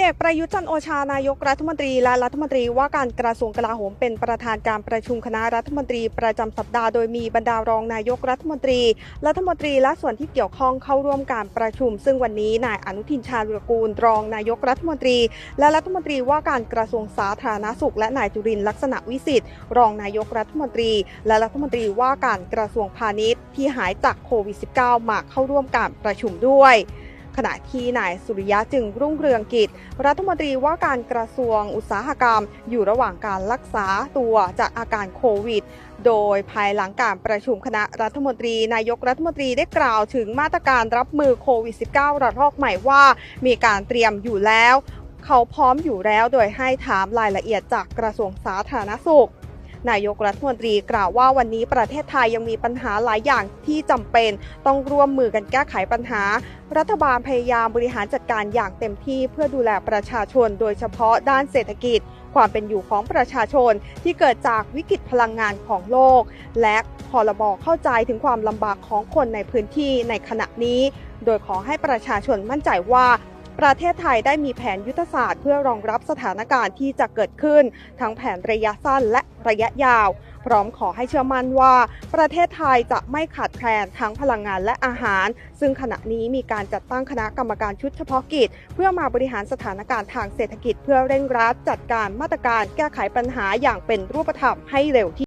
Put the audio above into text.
เด็กประยุทธ์จันโอชานายกรัฐมนตรีและรัฐมนตรีว่าการกระทรวงกลาโหมเป็นประธานการประชุมคณะรัฐมนตรีประจำสัปดาห์โดยมีบรรดารองนายกรัฐมนตรี รัฐมนตรีและส่วนที่เกี่ยวข้องเข้าร่วมการประชุม ซึ่งวันนี้นายอนุทินชาญวิรกูลรองนายกรัฐมนตรี และรัฐมนตรีว่าการกระทรวงสาธารณสุข และนายจุรินทร์ลักษณะวิสิทธิ์รองนายกรัฐมนตรี และรัฐมนตรีว่าการกระทรวงพาณิชย์ที่หายจากโควิด -19 มาเข้าร่วมการประชุมด้วย ขณะที่นายสุริยะจึงรุ่งเรืองกิจ รัฐมนตรีว่าการกระทรวงอุตสาหกรรม อยู่ระหว่างการรักษาตัวจากอาการโควิด โดยภายหลังการประชุมคณะรัฐมนตรี นายกรัฐมนตรีได้กล่าวถึงมาตรการรับมือโควิด -19 ระลอกใหม่ว่า มีการเตรียมอยู่แล้ว เขาพร้อมอยู่แล้วโดยให้ถามรายละเอียดจากกระทรวงสาธารณสุข นายกรัฐมนตรีกล่าวว่าวันนี้ประเทศไทยยังมีปัญหาหลายอย่างที่จำเป็นต้องร่วมมือกันแก้ไขปัญหา รัฐบาลพยายามบริหารจัดการอย่างเต็มที่เพื่อดูแลประชาชน โดยเฉพาะด้านเศรษฐกิจ ความเป็นอยู่ของประชาชนที่เกิดจากวิกฤตพลังงานของโลก และพรบอเข้าใจถึงความลำบากของคนในพื้นที่ในขณะนี้ โดยขอให้ประชาชนมั่นใจว่า ประเทศไทยได้มีแผนยุทธศาสตร์เพื่อรองรับสถานการณ์ที่จะเกิดขึ้น ทั้งแผนระยะสั้นและระยะยาว พร้อมขอให้เชื่อมั่นว่า ประเทศไทยจะไม่ขาดแคลนทั้งพลังงานและอาหาร ซึ่งขณะนี้มีการจัดตั้งคณะกรรมการชุดเฉพาะกิจ เพื่อมาบริหารสถานการณ์ทางเศรษฐกิจ เพื่อเร่งรัดจัดการมาตรการแก้ไขปัญหาอย่างเป็นรูปธรรมให้เร็วที่